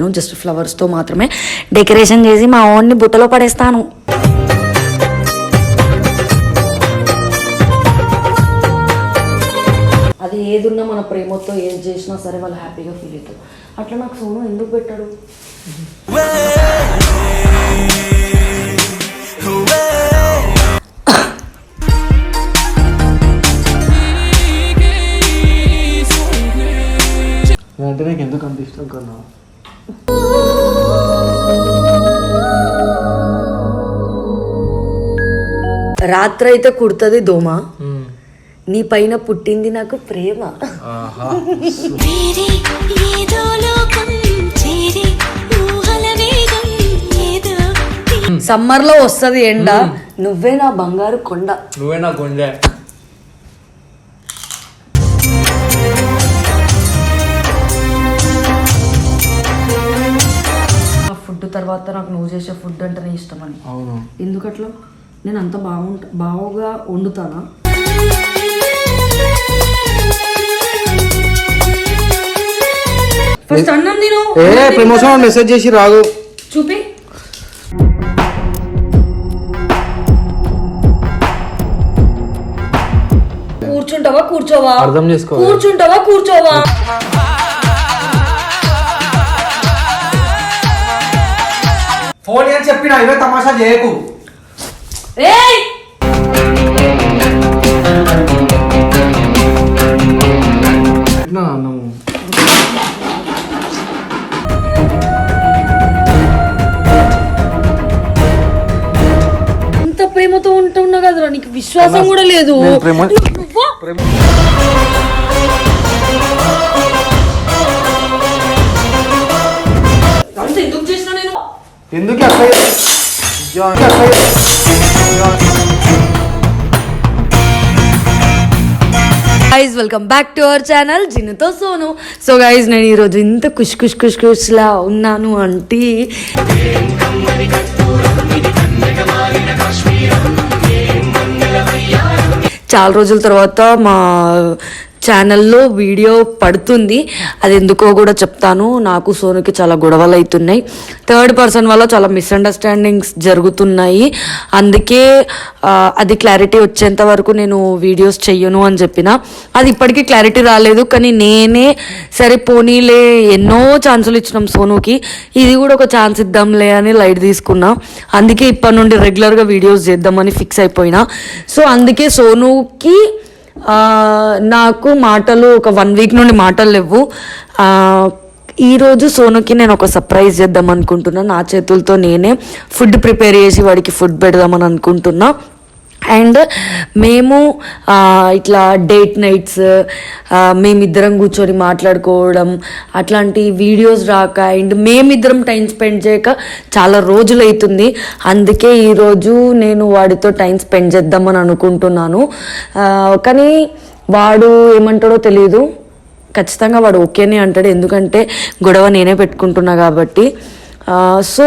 నేను జస్ట్ ఫ్లవర్స్తో మాత్రమే డెకరేషన్ చేసి మా ఓన్ని బుట్టలో పడేస్తాను. అది ఏదున్నా మన ప్రేమతో ఏది చేసినా సరే వాళ్ళు హ్యాపీగా ఫీల్ అవుతారు. అట్లా నాకు సోను ఎందుకు పెట్టాడు? అంటే నాకు ఎందుకు అంత ఇష్టం కన్నా? రాత్రి అయితే కుడుతుంది దోమ. నీ పైన పుట్టింది నాకు ప్రేమ. సమ్మర్లో వస్తుంది ఎండ. నువ్వే నా బంగారు కొండ. నువ్వే నా గుండె తర్వాత నాకు నువ్వు చేసే ఫుడ్ అంటేనే ఇష్టమని అవును. ఎందుకట్లా? నేను అంత బాగుంటా బాగా వండుతానా? ఫస్ట్ అన్నం నేను ఏ ప్రమోషన్ మెసేజ్ చేసి రాగు. చూపి. కూర్చుంటావా కూర్చోవా? అర్థం చేసుకో కూర్చుంటావా కూర్చోవా? ఫోన్ అని చెప్పిన ఇవే తమాషా చేయకు. అన్నము ఇంత ప్రేమతో ఉంటున్నా కదరా నీకు విశ్వాసం కూడా లేదు. ప్రేమ- ఎందుకు అట్లా అట్లా guys welcome back to our channel జిన్నుతో Sonu so guys నేను ఈరోజు ఇంత కుష్ కుష్ కుష్ కుష్లా ఉన్నాను అంటే చాలా రోజుల తర్వాత మా ఛానల్లో వీడియో పడుతుంది. అది ఎందుకో కూడా చెప్తాను. నాకు సోనుకి చాలా గొడవలు అవుతున్నాయి. థర్డ్ పర్సన్ వల్ల చాలా మిస్అండర్స్టాండింగ్స్ జరుగుతున్నాయి. అందుకే అది క్లారిటీ వచ్చేంత వరకు నేను వీడియోస్ చెయ్యను అని చెప్పిన. అది ఇప్పటికీ క్లారిటీ రాలేదు. కానీ నేనే సరే పోనీలే ఎన్నో ఛాన్సులు ఇచ్చినాం సోనుకి. ఇది కూడా ఒక ఛాన్స్ ఇద్దాంలే అని లైట్ తీసుకున్నా. అందుకే ఇప్పటి నుండి రెగ్యులర్గా వీడియోస్ చేద్దామని ఫిక్స్ అయిపోయినా. సో అందుకే సోనుకి నాకు మాటలు ఒక వన్ వీక్ నుండి మాటలు లేవు. ఈరోజు సోనుకి నేను ఒక సర్ప్రైజ్ చేద్దాం అనుకుంటున్నా. నా చేతులతో నేనే ఫుడ్ ప్రిపేర్ చేసి వాడికి ఫుడ్ పెడదామని అనుకుంటున్నా. అండ్ మేము ఇట్లా డేట్ నైట్స్ మేమిద్దరం కూర్చొని మాట్లాడుకోవడం అట్లాంటి వీడియోస్ రాక అండ్ మేమిద్దరం టైం స్పెండ్ చేయక చాలా రోజులు అవుతుంది అందుకే ఈరోజు నేను వాడితో టైం స్పెండ్ చేద్దామని అనుకుంటున్నాను. కానీ వాడు ఏమంటాడో తెలియదు ఖచ్చితంగా వాడు ఓకేనే అంటాడు. ఎందుకంటే గొడవ నేనే పెట్టుకుంటున్నా కాబట్టి. సో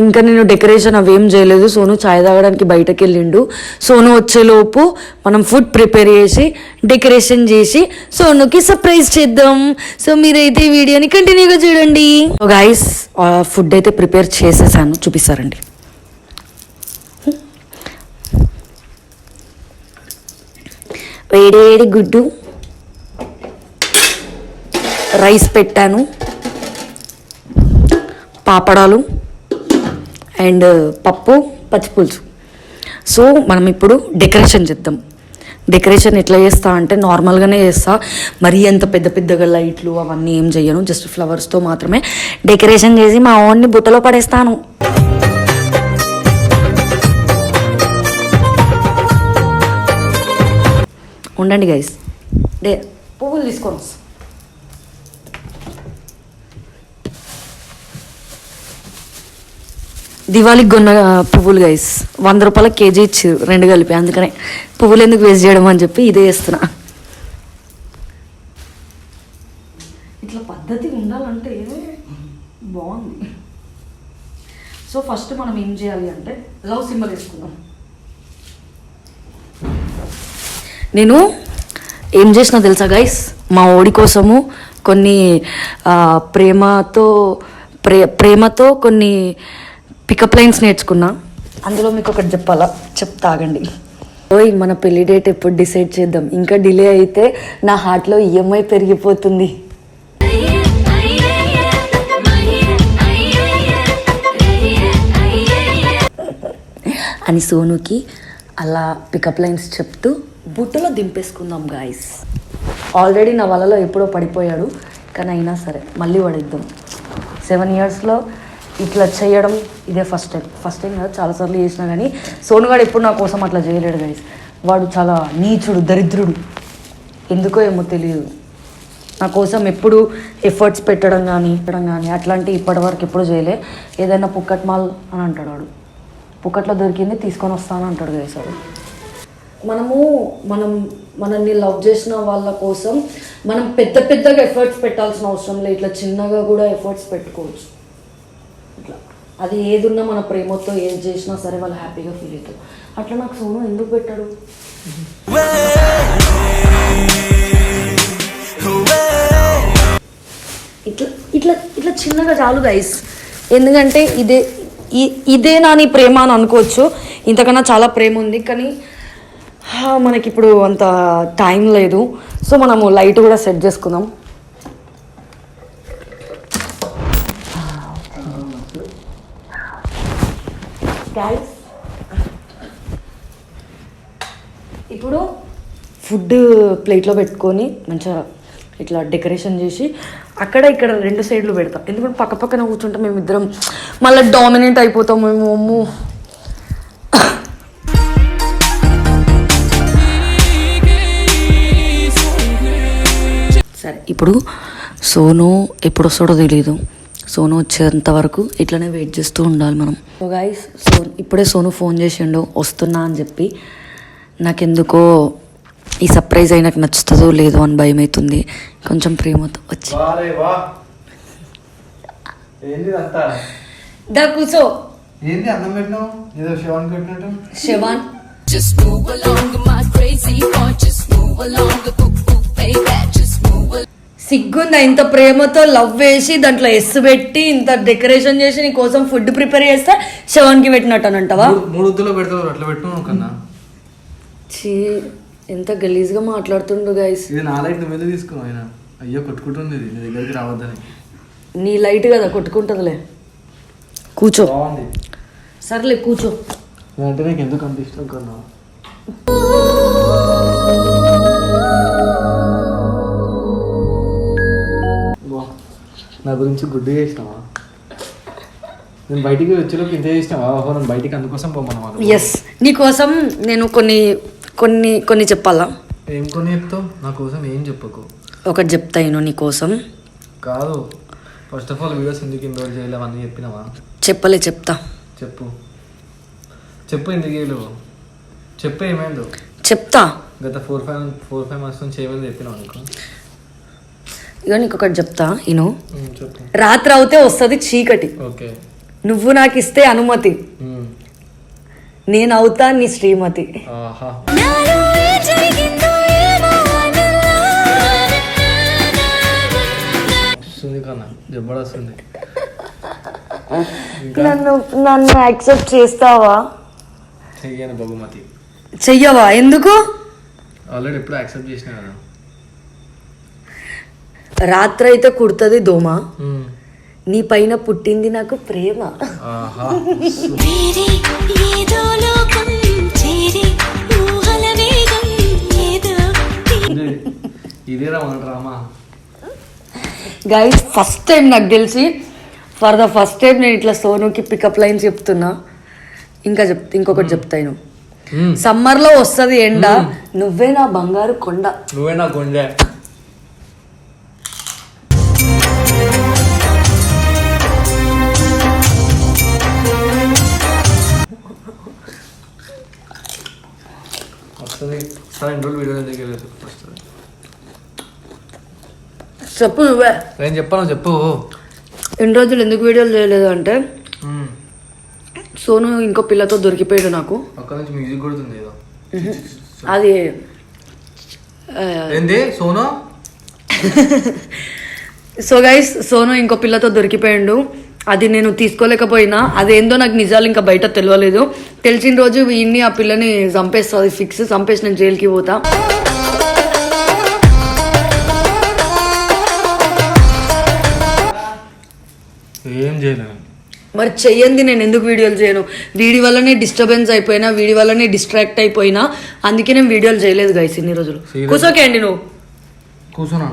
ఇంకా నేను డెకరేషన్ అవేం చేయలేదు. సోను చాయ్ తాగడానికి బయటకు వెళ్ళిండు సోను వచ్చేలోపు మనం ఫుడ్ ప్రిపేర్ చేసి డెకరేషన్ చేసి సోనుకి సర్ప్రైజ్ చేద్దాం. సో మీరైతే ఈ వీడియోని కంటిన్యూగా చూడండి. గైస్ ఫుడ్ అయితే ప్రిపేర్ చేసేసాను. చూపిస్తారండి. వేడి వేడి గుడ్డు రైస్ పెట్టాను పాపడాలు అండ్ పప్పు పచ్చిపులుసు. సో మనం ఇప్పుడు డెకరేషన్ చేద్దాం. డెకరేషన్ ఎట్లా చేస్తా అంటే నార్మల్గానే చేస్తా. మరీ అంత పెద్ద పెద్దగా లైట్లు అవన్నీ ఏం చేయను జస్ట్ ఫ్లవర్స్తో మాత్రమే డెకరేషన్ చేసి మా ఓన్ని బుట్టలో పడేస్తాను. ఉండండి గైస్ డే పువ్వులు తీసుకొని వస్తా దివాళికి కొన్న పువ్వులు గైస్ వంద రూపాయల కేజీ ఇచ్చారు రెండు కలిపి అందుకనే పువ్వులు ఎందుకు వేస్ట్ చేయడం అని చెప్పి ఇదే చేస్తున్నా. ఇట్లా పద్ధతి ఉండాలంటే బాగుంది. సో ఫస్ట్ మనం ఏం చేయాలి అంటే లవ్ సింబల్ వేసుకుందాం. నేను ఏం చేసిన తెలుసా గైస్ మా ఓడి కోసము కొన్ని ప్రేమతో ప్రే ప్రేమతో కొన్ని పికప్ లైన్స్ నేర్చుకున్నా. అందులో మీకు ఒకటి చెప్పాలా? చెప్తా ఆగండి ఓయ్ మన పెళ్ళి డేట్ ఎప్పుడు డిసైడ్ చేద్దాం. ఇంకా డిలే అయితే నా హార్ట్లో ఈఎంఐ పెరిగిపోతుంది. అని సోనుకి అలా పికప్ లైన్స్ చెప్తూ బుట్టలో దింపేసుకుందాం గాయస్ ఆల్రెడీ నా వలలో ఎప్పుడో పడిపోయాడు కానీ అయినా సరే మళ్ళీ పడిద్దాం సెవెన్ ఇయర్స్లో ఇట్లా చేయడం ఇదే ఫస్ట్ టైం ఫస్ట్ టైం కదా చాలాసార్లు చేసినా కానీ సోనుగాడు ఎప్పుడు నా కోసం అట్లా చేయలేడు గైస్ వాడు చాలా నీచుడు దరిద్రుడు. ఎందుకో ఏమో తెలియదు. నా కోసం ఎప్పుడు ఎఫర్ట్స్ పెట్టడం కానీ ఇవ్వడం కానీ అట్లాంటి ఇప్పటివరకు ఎప్పుడు చేయలే. ఏదైనా పుక్కట్ మాల్ అని అంటాడు వాడు. పుక్కట్లో దొరికింది తీసుకొని వస్తాను అంటాడు వేసాడు మనము మనం మనల్ని లవ్ చేసిన వాళ్ళ కోసం మనం పెద్ద పెద్దగా ఎఫర్ట్స్ పెట్టాల్సిన అవసరం లేదు. ఇట్లా చిన్నగా కూడా ఎఫర్ట్స్ పెట్టుకోవచ్చు. ఇట్లా. అది ఏదున్నా మన ప్రేమతో ఏది చేసినా సరే వాళ్ళు హ్యాపీగా ఫీల్ అవుతారు. అట్లా నాకు సోను ఎందుకు పెట్టాడు? ఇట్లా ఇట్లా ఇట్లా చిన్నగా చాలు గైస్ ఎందుకంటే ఇదే ఇ- ఇదే నా నీ ప్రేమ అని అనుకోవచ్చు. ఇంతకన్నా చాలా ప్రేమ ఉంది కానీ హా, మనకి ఇప్పుడు అంత టైం లేదు. సో మనము లైట్ కూడా సెట్ చేసుకుందాం Guys, ఇప్పుడు ఫుడ్ ప్లేట్లో పెట్టుకొని మంచిగా ఇట్లా డెకరేషన్ చేసి అక్కడ ఇక్కడ రెండు సైడ్లు పెడతాం. ఎందుకంటే పక్క పక్కన కూర్చుంటే మేము ఇద్దరం మళ్ళీ డామినేట్ అయిపోతాం మేము అమ్ము. సరే ఇప్పుడు సోను ఎప్పుడు వస్తాడో తెలియదు సోను వచ్చేంత వరకు ఇట్లనే వెయిట్ చేస్తూ ఉండాలి మనం. సో గాయస్ సో ఇప్పుడే సోను ఫోన్ చేసిండు వస్తున్నా అని చెప్పి. నాకెందుకో ఈ సర్ప్రైజ్ అయినకు నచ్చుతుందో లేదో అని భయం అవుతుంది కొంచెం ప్రేమతో వచ్చి. దా కూర్చో. ఏంది అన్నం పెట్టినావు? ఏదో శివాన్ పెట్టినట్టు శవాన్. Just move along, my crazy heart. Just move along, cuckoo, baby. Just move along. సిగ్గుందా? ఇంత ప్రేమతో లవ్ వేసి దాంట్లో ఎస్ పెట్టి ఇంత డెకరేషన్ చేసి నీ కోసం ఫుడ్ ప్రిపేర్ చేస్తే శవాన్కి పెట్టినట్టు అని అంటావా? మూడు- పెడతావు అట్లా కన్నా. చీ ఎంత గలీజ్గా మాట్లాడుతుండు గైస్ ఇది నా లైట్ నువ్వు ఎందుకు తీసుకున్నావు ఆయన? అయ్యో కొట్టుకుంటుంది ఇది నీ దగ్గరికి రావద్దని. నీ లైట్ కదా కొట్టుకుంటుందిలే. కూర్చో. బాగుంది. సర్లే కూర్చో. అంటే నీకు ఎందుకు అంత ఇష్టం కన్నా? నా గురించి గుడ్డు చేసినావా? నేను బయటికి వచ్చేలోపు ఇంత చేసినావా? ఓహో నేను బయటికి అందుకోసం పోమన్నా ఎస్ నీకోసం నేను కొన్ని కొన్ని కొన్ని చెప్పాలా? ఏం కొని చెప్తావు? నా కోసం ఏం చెప్పకు. ఒకటి చెప్తాను నీకోసం కాదు. ఫస్ట్ ఆఫ్ ఆల్ వీడియోస్ ఎందుకు ఇన్రోల్ చేయలేవు? అన్నీ చెప్పినావా? చెప్పలే చెప్తా. చెప్పు. చెప్పు ఎందుకు చేయలేవు? చెప్పు ఏమైందో. చెప్తా. గత four five four five months నుంచి ఏమైంది చెప్పినావు అనుకో ఇక నీకు ఒకటి చెప్తా ఇను. రాత్రి అవుతే వస్తుంది చీకటి. ఓకే. నువ్వు నాకు ఇస్తే అనుమతి. నేను అవుతా నీ శ్రీమతి. ఆహా. నన్ను నన్ను యాక్సెప్ట్ చేస్తావా? చెయ్యను బహుమతి. చెయ్యవా? ఎందుకు? ఆల్రెడీ ఎప్పుడు యాక్సెప్ట్ చేసినా కదా. రాత్రి అయితే కుడుతుంది దోమ. నీ పైన పుట్టింది నాకు ప్రేమ. ఇదేరా మన డ్రామా గైస్ ఫస్ట్ టైం నాకు తెలిసి ఫర్ ద ఫస్ట్ టైం నేను ఇట్లా సోనుకి పికప్ లైన్స్ చెప్తున్నా. ఇంకా చెప్ ఇంకొకటి చెప్తాను ఉమ్, సమ్మర్లో వస్తుంది ఎండ. నువ్వే నా బంగారు కొండ. నువ్వే నా గుండె వస్తుంది. సరే రోజులు వీడియో ఎందుకు వెళ్ళలేదు వస్తుంది చెప్పు నువ్వే. నేను చెప్పాను చెప్పు. ఎన్ని రోజులు ఎందుకు వీడియోలు చేయలేదు అంటే సోను ఇంకో పిల్లతో దొరికిపోయాడు నాకు. పక్క నుంచి మ్యూజిక్ కొడుతుంది ఏదో. అది ఏంది సోను? సో గైస్ సోను ఇంకో పిల్లతో దొరికిపోయిండు. అది నేను తీసుకోలేకపోయినా. అదేందో నాకు నిజాలు ఇంకా బయట తెలియలేదు. తెలిసిన రోజు వీడిని ఆ పిల్లని చంపేస్తుంది ఫిక్స్ చంపేసి నేను జైలుకి పోతా. ఏం చేయలేను. మరి చెయ్యంది నేను ఎందుకు వీడియోలు చేయను? వీడి వల్లనే డిస్టర్బెన్స్ అయిపోయినా వీడి వల్లనే డిస్ట్రాక్ట్ అయిపోయినా అందుకే నేను వీడియోలు చేయలేదు గైస్ ఇన్ని రోజులు. Serious? కూర్చో క్యాండీ నువ్వు. కూర్చోనా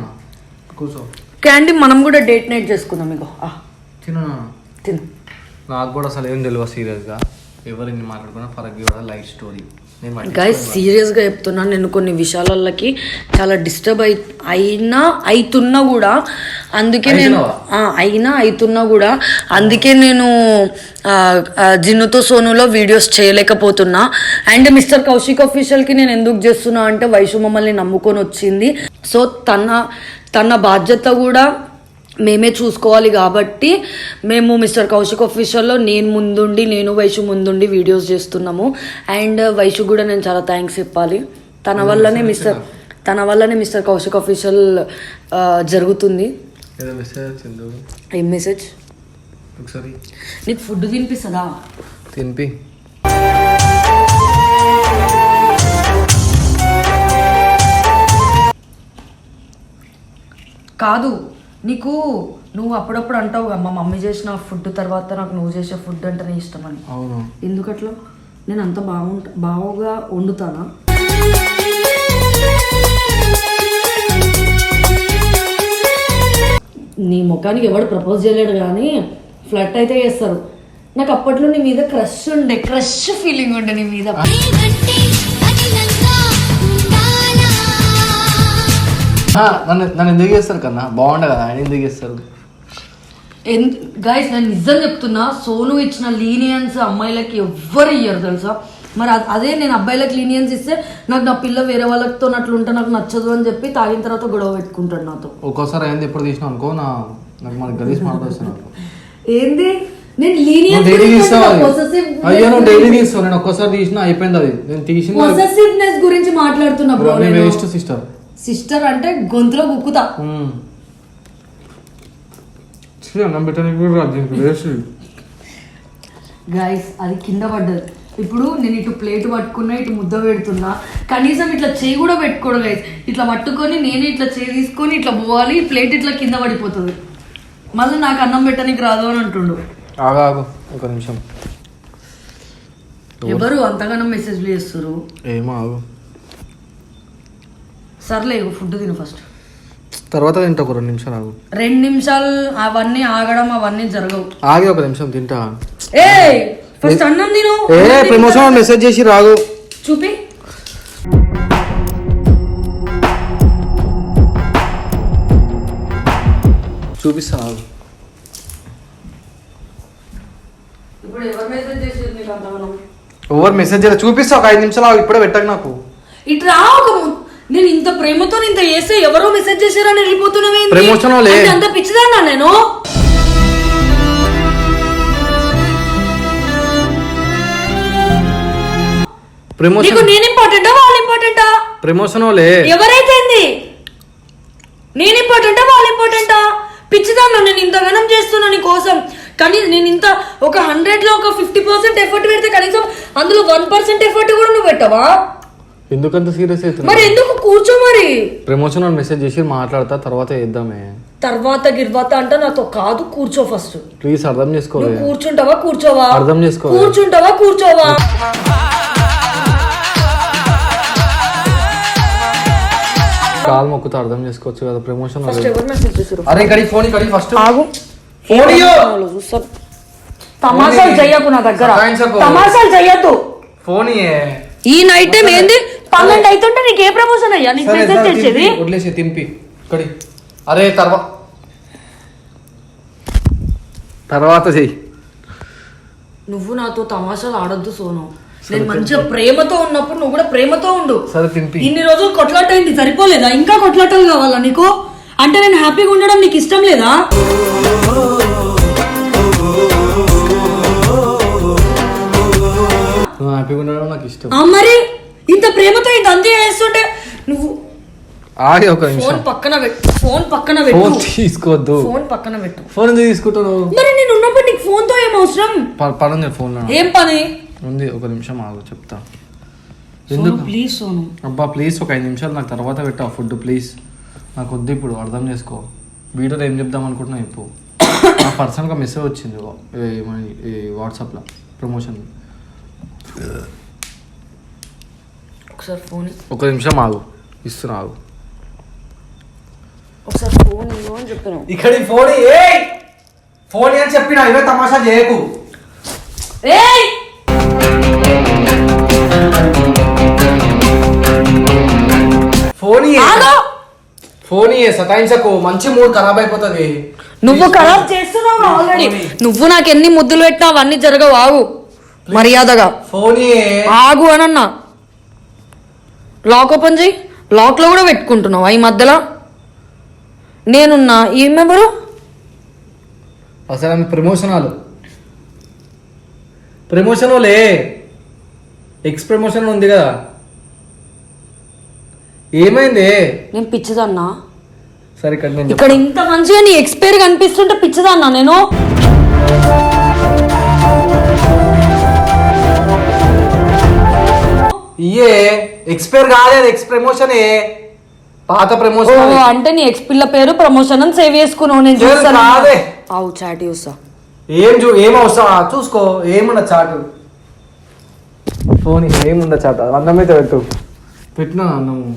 కూర్చో క్యాండీ మనం కూడా డేట్ నైట్ చేసుకుందాం ఆ, తిను తిను. నాకు కూడా అసలు ఏం తెలియదు సీరియస్గా. ఎవరు ఇన్ని మాట్లాడుకున్నా ఫరక్ కూడా లైఫ్ స్టోరీ. గైస్ సీరియస్గా చెప్తున్నాను నేను కొన్ని విషయాలకి చాలా డిస్టర్బ్ అయి అయినా అవుతున్నా కూడా అందుకే నేను అయినా అవుతున్నా కూడా అందుకే నేను జిన్నుతో సోనులో వీడియోస్ చేయలేకపోతున్నా. అండ్ మిస్టర్ కౌశిక్ అఫీషియల్కి నేను ఎందుకు చేస్తున్నా అంటే వైషు మమ్మల్ని నమ్ముకొని వచ్చింది. సో తన తన బాధ్యత కూడా మేమే చూసుకోవాలి కాబట్టి మేము మిస్టర్ కౌశిక్ అఫీషియల్లో నేను ముందుండి నేను వైషు ముందుండి వీడియోస్ చేస్తున్నాము. అండ్ వైషు కూడా నేను చాలా థ్యాంక్స్ చెప్పాలి. తన వల్లనే మిస్టర్ తన వల్లనే మిస్టర్ కౌశిక్ అఫీషియల్ జరుగుతుంది. ఏం మెసేజ్ ఒకసారి. నీకు ఫుడ్ తినిపిస్తుందా? తినిపి. కాదు. నీకు నువ్వు అప్పుడప్పుడు అంటావు మా మమ్మీ చేసిన ఫుడ్ తర్వాత నాకు నువ్వు చేసే ఫుడ్ అంటేనే ఇష్టమని అవును. ఎందుకట్లా? నేను అంత బాగుంటా బాగా వండుతానా? నీ ముఖానికి ఎవడు ప్రపోజ్ చేయలేడు కానీ ఫ్లట్ అయితే చేస్తారు. నాకు అప్పట్లో నీ మీద క్రష్ ఉండే క్రష్ ఫీలింగ్ ఉండే నీ మీద. నన్ను నన్ను ఎందుకు చేస్తారు కన్నా? బాగుండే కదా ఆయన ఎందుకు చేస్తారు? గైస్ నేను నిజం చెప్తున్నా సోను ఇచ్చిన లీనియన్స్ అమ్మాయిలకి ఎవ్వరు ఇయ్యరు తెలుసా? మరి అదే నేను అబ్బాయిలకు లీనియన్స్ ఇస్తే నాకు నా పిల్ల వేరే వాళ్ళతో అట్లుంటే నాకు నచ్చదు అని చెప్పి తాగిన తర్వాత గొడవ పెట్టుకుంటాడు నాతో. ఒక్కోసారి అయింది ఎప్పుడు తీసినావు అనుకో నా నాకు గలీజ్ మాట్లాడుతున్నాను ఏంది? నేను లీనియన్స్. అయ్యో నువ్వు డైలీ తీస్తావు. నేను ఒక్కోసారి తీసినా అయిపోయింది అది. నేను తీసిన గురించి మాట్లాడుతున్నా బ్రో నేను. వేస్ట్ సిస్టర్ సిస్టర్ అంటే గొంతులో గుక్కుతా. అన్నం పెట్టడానికి కూడా రాదు దీనికి వేస్ట్. గైస్ అది కింద పడ్డది. ఇప్పుడు నేను ఇటు ప్లేట్ పట్టుకున్నా ఇటు ముద్ద పెడుతున్నా. కనీసం ఇట్లా చేయి కూడా పెట్టుకోవడం గైస్ ఇట్లా పట్టుకొని నేను ఇట్లా చేయి తీసుకొని ఇట్లా పోవాలి ప్లేట్ ఇట్లా కింద పడిపోతుంది. మళ్ళీ నాకు అన్నం పెట్టడానికి రాదు అని అంటుండు. ఒక నిమిషం. ఎవరు అంతగానో మెసేజ్లు చేస్తారు ఏమో ఆగు. సర్లే ఫుడ్ తిను ఫస్ట్ తర్వాత తింటా ఒక రెండు నిమిషాలు ఆగు. రెండు నిమిషాలు అవన్నీ ఆగడం అవన్నీ జరగవు. ఆగి ఒక నిమిషం తింటా. ఏ ఫస్ట్ అన్నం తిను. ఏ ప్రమోషన్ మెసేజ్ చేసి రాగు. చూపి. చూపిస్తాను ఆగు. ఇప్పుడు ఎవరు మెసేజ్ చేసేది నీకు ఎవరు మెసేజ్ చూపిస్తా ఒక ఐదు నిమిషాలు ఆగు ఇప్పుడే పెట్టకు నాకు. ఇటు రా ఒక నేను ఇంత ప్రేమతో ఇంత చేస్తే ఎవరో మెసేజ్ చేశారని వెళ్ళిపోతున్నావేంటి Promotion వాళ్ళే. అంటే అంత పిచ్చిదాన్నా నేను? నీకు నేను ఇంపార్టెంటా వాళ్ళు ఇంపార్టెంటా ప్రమోషన్ వాళ్ళే ఎవరైతే? నేను ఇంపార్టెంటా వాళ్ళు ఇంపార్టెంటా పిచ్చిదాన్నా నేను ఇంతగానం చేస్తున్నా నీ కోసం. కానీ నేను ఇంత ఒక హండ్రెడ్లో ఒక ఫిఫ్టీ పర్సెంట్ ఎఫర్ట్ పెడితే కనీసం అందులో వన్ పర్సెంట్ ఎఫర్ట్ కూడా నువ్వు పెట్టవా? ఎందుకంత సీరియస్ అవుతుంది మరి ఎందుకు కూర్చో మరి? ప్రమోషన్ వాళ్ళు మెసేజ్ చేసి మాట్లాడతా తర్వాత వేద్దామే తర్వాత గిర్వాత అంటే నాతో కాదు కూర్చో ఫస్ట్. ప్లీజ్ అర్థం నువ్వు కూర్చుంటావా కూర్చోవా? అర్థం చేసుకో. కూర్చుంటావా కూర్చోవా? కాలు మొక్కుతా అర్థం చేసుకోవచ్చు కదా ప్రమోషన్ ఫస్ట్ ఎవరు మెసేజ్ చేశారు? అరే ఇక్కడి ఫోన్ ఇక్కడి ఫస్ట్. ఆగు. ఫోన్ తమాషాలు చెయ్యకు నా దగ్గర. సతాయించకు. తమాషాలు చెయ్యొద్దు. ఫోన్. ఈ నైట్ టైం ఏంది? పన్నెండు అవుతుంటే నీకు ఏ ప్రమోషన్ అయ్యా? నీకు మెసేజ్ తినిపి, వదిలేసి తినిపి ఇక్కడి. అరే తర్వాత తర్వాత చెయ్యి. నువ్వు నాతో తమాషాలు ఆడొద్దు సోను. నేను మంచిగా ప్రేమతో ఉన్నప్పుడు నువ్వు కూడా ప్రేమతో ఉండు. ఇన్ని రోజులు కొట్లాట అయింది సరిపోలేదా? ఇంకా కొట్లాటలు కావాలా నీకు? అంటే నేను హ్యాపీగా ఉండడం నీకు ఇష్టం లేదా? హ్యాపీగా ఉండడం నాకు ఇష్టం. మరి? ఇంత ప్రేమతో ఇంత అంతే చేస్తుంటే నువ్వు ఆగి ఒక నిమిషం. ఫోన్ పక్కన పెట్టు ఫోన్ పక్కన ఫోన్ పెట్టు తీసుకోవద్దు ఫోన్ పక్కన పెట్టు. ఫోన్ ఎందుకు తీసుకుంటున్నావు మరి నేను ఉన్నప్పుడు నీకు ఫోన్తో ఏం అవసరం? ప- పని ఉంది ఫోన్ ఏం పని? ఉంది ఒక నిమిషం ఆగు చెప్తా. ఎందుకు? ప్లీజ్ సోను. అబ్బా ప్లీజ్ ఒక ఐదు నిమిషాలు నాకు తర్వాత పెట్టావు ఫుడ్ ప్లీజ్ నాకు వద్దు ఇప్పుడు అర్థం చేసుకో. వీడియోలో ఏం చెప్దాం అనుకుంటున్నా ఇప్పుడు? నా పర్సనల్గా మెసేజ్ వచ్చింది వాట్సాప్లో ప్రమోషన్ ఒకసారి ఫోన్ ఒక నిమిషం ఆగు. ఇస్తున్నా ఆగు. ఒకసారి ఫోన్ ఇవ్వు అని చెప్పాను ఇక్కడ ఫోన్ ఏ ఫోన్ అని చెప్పిన ఇవే తమాషా చేయకు. ఏయ్! ఫోన్ ఆగు! ఫోన్ సతాయించకు. మంచి మూడ్ ఖరాబ్ అయిపోతుంది. నువ్వు ఖరాబ్ చేస్తున్నావు ఆల్రెడీ నువ్వు నాకు ఎన్ని ముద్దులు పెట్టినా అవన్నీ జరగవు. ఆగు. మర్యాదగా. ఫోన్ ఆగు అని అన్నా లాక్ ఓపెన్ చేయి. లాక్లో కూడా పెట్టుకుంటున్నావు. ఈ మధ్యలో. నేనున్నా. ఈమెవరు? అసలు ఆమె ప్రమోషన్ వాళ్ళు ప్రమోషన్ వాళ్ళే ఎక్స్ ప్రమోషన్ ఉంది కదా. ఏమైంది? నేను పిచ్చిదన్నా. సరే ఇక్కడ నేను ఇక్కడ ఇంత మంచిగా నీ ఎక్స్పైర్ కనిపిస్తుంటే పిచ్చిదన్నా నేను? ఇయే ఎక్స్పైర్ కాలేదు ఎక్స్ ప్రమోషన్ పాత ఓ ప్రమోషన్ అంటే నీ ఎక్స్ పిల్ల పేరు ప్రమోషన్ అని సేవ్ చేసుకున్నావు నేను లేదు, చూస్తాను. కాదే. అవు చాట్ చూస్తా. ఏం చూ ఏం అవసరం? ఆ, చూసుకో ఏముండ చాటు? ఫోన్ ఏముండ చాట? అన్నం అయితే పెట్టు. పెట్టినా అన్నము?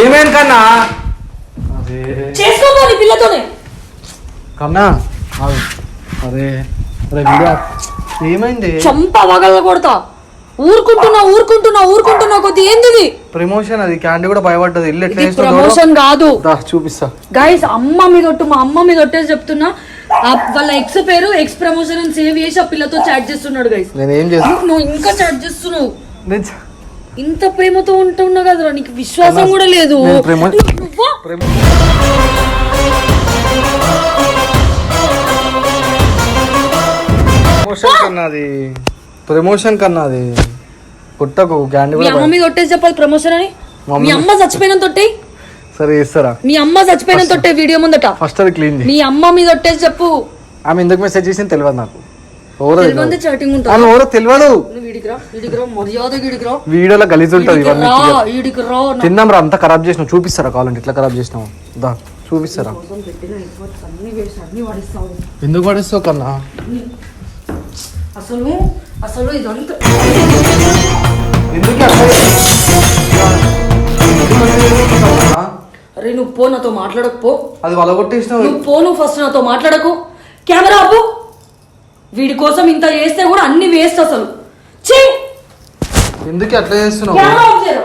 ఏమైంది కన్నా? అదే చేసుకోపో నీ పిల్లతోనే. కన్నా. అరే అరే ఏమైంది? చంప వగల కొడతా. ఊరుకుంటున్నా ఊరుకుంటున్నా ఊరుకుంటున్నా కొద్ది. ఏంది? ప్రమోషన్ అది క్యాండీ కూడా భయపడ్డది. ఇల్లు ఎట్లా ప్రమోషన్ కాదు. చూపిస్తా. గైస్ అమ్మ మీద ఒట్టు మా అమ్మ మీద ఒట్టేసి చెప్తున్నా. వాళ్ళ ఎక్స్ పేరు ఎక్స్ ప్రమోషన్ అని సేవ్ చేసి ఆ పిల్లతో చాట్ చేస్తున్నాడు గైస్ నేను ఏం చేస్తా? నువ్వు ఇంకా చాట్ చేస్తున్నావు. ఇంత ప్రేమతో ఉంటున్నావు కదరా నీకు విశ్వాసం కూడా లేదు. ప్రమోషన్ కన్నా అది ప్రమోషన్ కన్నా అది కొట్టకు క్యాండీ మీ కూడా అమ్మ భయ- మీద ఒట్టేసి చెప్పాలి ప్రమోషన్ అని? మమ్మీ- మీ అమ్మ చచ్చిపోయిన తొట్టే? సరే ఇస్తారా మీ అమ్మ చచ్చిపోయిన తొట్టే వీడియో ముందట. ఫస్ట్ అది క్లీన్ చేయి. మీ అమ్మ మీద ఒట్టేసి చెప్పు. ఆమె ఎందుకు మెసేజ్ చేసింది తెలియదు నాకు. ఎవరో తెలియదు తెలియదు. చాటింగ్ ఉంటుంది. ఆమె ఎవరో తెలియదు. నువ్వు వీడికిరా వీడికిరా మర్యాద వీడియోలో గలీజ్ ఉంటుంది ఇవన్నీ రా వీడికి రా నా తిందాం రా అంతా ఖరాబ్ చేసినావు చూపిస్తారా కావాలంటే ఇట్లా ఖరాబ్ చేసినావు? దా చూపిస్తారా? కోసం పెట్టిన ఎఫర్ట్స్ అన్ని వేస్ట్ అన్ని పడిస్తావు ఎందుకు పడేస్తావు కన్నా? అసలు అసలు ఇదంతా ఎందుకు? అరే నువ్వు పో నాతో మాట్లాడకపో అది వలగొట్టేసినావు. నువ్వు పో నువ్వు ఫస్ట్ నాతో మాట్లాడకు. కెమెరా ఆపు. వీడి కోసం ఇంత చేస్తే కూడా అన్ని వేస్ట్ అసలు. చీ ఎందుకు అట్లా చేస్తున్నావు? కెమెరా ఆఫ్ చేయరా?